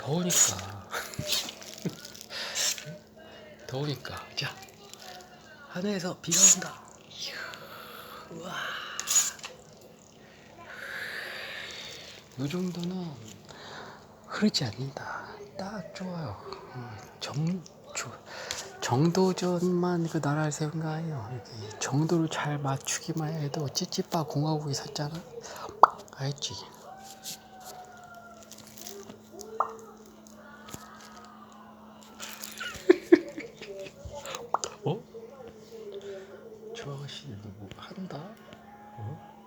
더우니까. 더우니까. 자, 하늘에서 비가 온다. 우와. 이 정도는 흐르지 않는다. 딱 좋아요. 음, 정, 조, 정도전만 그 나라를 세운 거 아니에요. 이게 정도를 잘 맞추기만 해도 찌찌빠 공화국이 섰잖아. 알지? 당신이 누구 한다? 어?